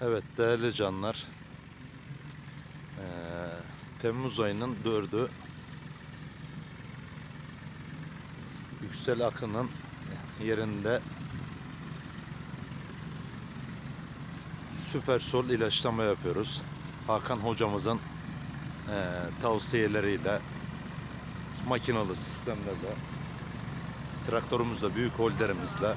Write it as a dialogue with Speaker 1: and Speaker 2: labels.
Speaker 1: Evet değerli canlar. Ee, Temmuz ayının 4'ü Yüksel Akın'ın yerinde Süper Sol ilaçlama yapıyoruz. Hakan hocamızın ee, tavsiyeleriyle makinalı sistemlerle traktörümüzle büyük holderimizle